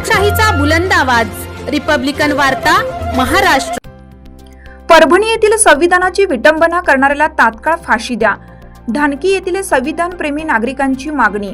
लोकशाहीचा बुलंद आवाज. रिपब्लिकन वार्ता महाराष्ट्र. परभणी येथील संविधानाची विटंबना करणाऱ्याला तात्काळ फाशी द्या. ढानकी येथील संविधानप्रेमी नागरिकांची मागणी.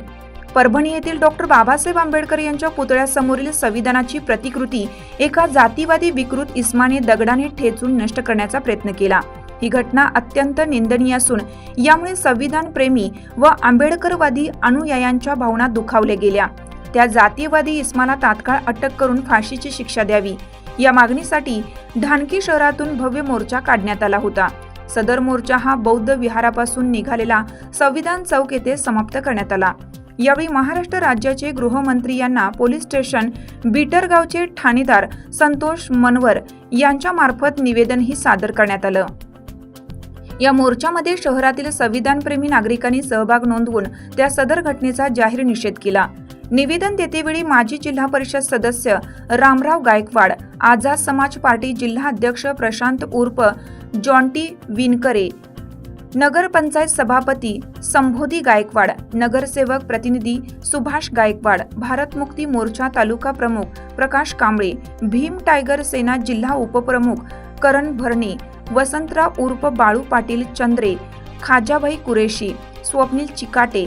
परभणी येथील डॉक्टर बाबासाहेब आंबेडकर यांच्या पुतळ्यासमोरील संविधानाची प्रतिकृती एका जातीवादी विकृत इस्माने दगडाने ठेचून नष्ट करण्याचा प्रयत्न केला. ही घटना अत्यंत निंदनीय असून यामुळे संविधान प्रेमी व आंबेडकरवादी अनुयायांच्या भावना दुखावल्या गेल्या. त्या जातीयवादी इस्माला तात्काळ अटक करून फाशीची शिक्षा द्यावी. या मागणीसाठी ढानकी शहरातून भव्य मोर्चा काढण्यात आला होता. सदर मोर्चा हा बौद्ध विहारापासून निघालेला संविधान चौक येथे समाप्त करण्यात आला. यावेळी महाराष्ट्र राज्याचे गृहमंत्री यांना पोलीस स्टेशन बिटरगावचे ठाणेदार संतोष मनवर यांच्या मार्फत निवेदनही सादर करण्यात आलं. या मोर्चामध्ये शहरातील संविधानप्रेमी नागरिकांनी सहभाग नोंदवून त्या सदर घटनेचा जाहीर निषेध केला. निवेदन देतेवेळी माजी जिल्हा परिषद सदस्य रामराव गायकवाड आझाद समाज पार्टी जिल्हा अध्यक्ष प्रशांत उर्फ जॉन्टी विनकरे नगरपंचायत सभापती संबोधी गायकवाड नगरसेवक प्रतिनिधी सुभाष गायकवाड भारत मुक्ती मोर्चा तालुका प्रमुख प्रकाश कांबळे भीम टायगर सेना जिल्हा उपप्रमुख करण भरणे वसंतराव उर्फ बाळू पाटील चंद्रे खाजाभाई कुरेशी स्वप्नील चिकाटे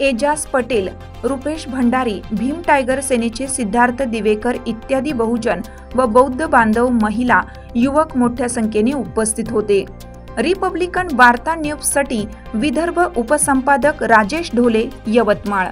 एजाज पटेल रुपेश भंडारी भीम टायगर सेनेचे सिद्धार्थ दिवेकर इत्यादी बहुजन व बौद्ध बांधव महिला युवक मोठ्या संख्येने उपस्थित होते. रिपब्लिकन वार्ता न्यूजसाठी विदर्भ उपसंपादक राजेश ढोले यवतमाळ.